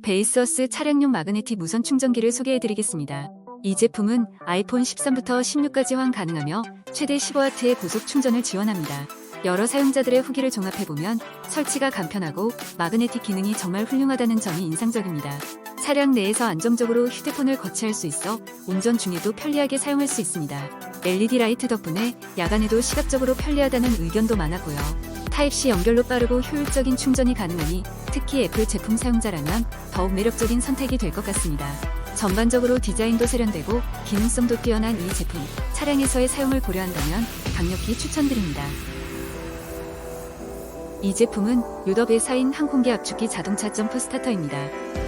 베이스어스 차량용 마그네틱 무선 충전기를 소개해드리겠습니다. 이 제품은 아이폰 13부터 16까지 환 가능하며 최대 15W의 고속 충전을 지원합니다. 여러 사용자들의 후기를 종합해보면 설치가 간편하고 마그네틱 기능이 정말 훌륭하다는 점이 인상적입니다. 차량 내에서 안정적으로 휴대폰을 거치할 수 있어 운전 중에도 편리하게 사용할 수 있습니다. LED 라이트 덕분에 야간에도 시각적으로 편리하다는 의견도 많았고요. 타입C 연결로 빠르고 효율적인 충전이 가능하니 특히 애플 제품 사용자라면 더욱 매력적인 선택이 될 것 같습니다. 전반적으로 디자인도 세련되고 기능성도 뛰어난 이 제품, 차량에서의 사용을 고려한다면 강력히 추천드립니다. 이 제품은 유럽의 사인 항공기 압축기 자동차 점프 스타터입니다.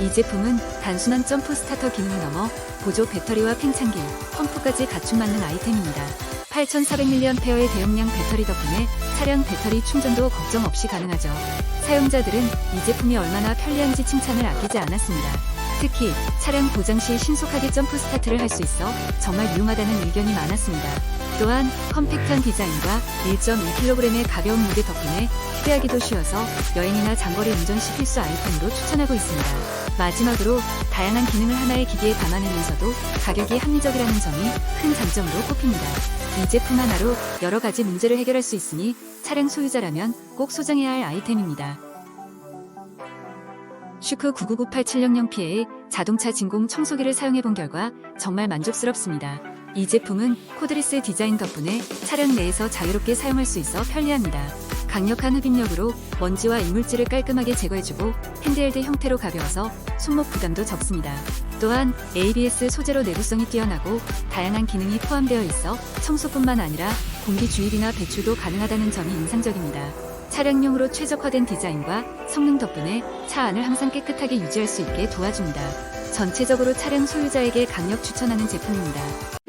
이 제품은 단순한 점프 스타터 기능을 넘어 보조 배터리와 팽창기, 펌프까지 갖춘 맞는 아이템입니다. 8400mAh의 대용량 배터리 덕분에 차량 배터리 충전도 걱정 없이 가능하죠. 사용자들은 이 제품이 얼마나 편리한지 칭찬을 아끼지 않았습니다. 특히 차량 고장 시 신속하게 점프 스타트를 할 수 있어 정말 유용하다는 의견이 많았습니다. 또한 컴팩트한 디자인과 1.2kg의 가벼운 무게 덕분에 휴대하기도 쉬워서 여행이나 장거리 운전 시 필수 아이템으로 추천하고 있습니다. 마지막으로 다양한 기능을 하나의 기기에 담아내면서도 가격이 합리적이라는 점이 큰 장점으로 꼽힙니다. 이 제품 하나로 여러 가지 문제를 해결할 수 있으니 차량 소유자라면 꼭 소장해야 할 아이템입니다. 슈크 999870PA의 자동차 진공 청소기를 사용해 본 결과 정말 만족스럽습니다. 이 제품은 코드리스 디자인 덕분에 차량 내에서 자유롭게 사용할 수 있어 편리합니다. 강력한 흡입력으로 먼지와 이물질을 깔끔하게 제거해주고 핸드헬드 형태로 가벼워서 손목 부담도 적습니다. 또한 ABS 소재로 내구성이 뛰어나고 다양한 기능이 포함되어 있어 청소뿐만 아니라 공기 주입이나 배출도 가능하다는 점이 인상적입니다. 차량용으로 최적화된 디자인과 성능 덕분에 차 안을 항상 깨끗하게 유지할 수 있게 도와줍니다. 전체적으로 차량 소유자에게 강력 추천하는 제품입니다.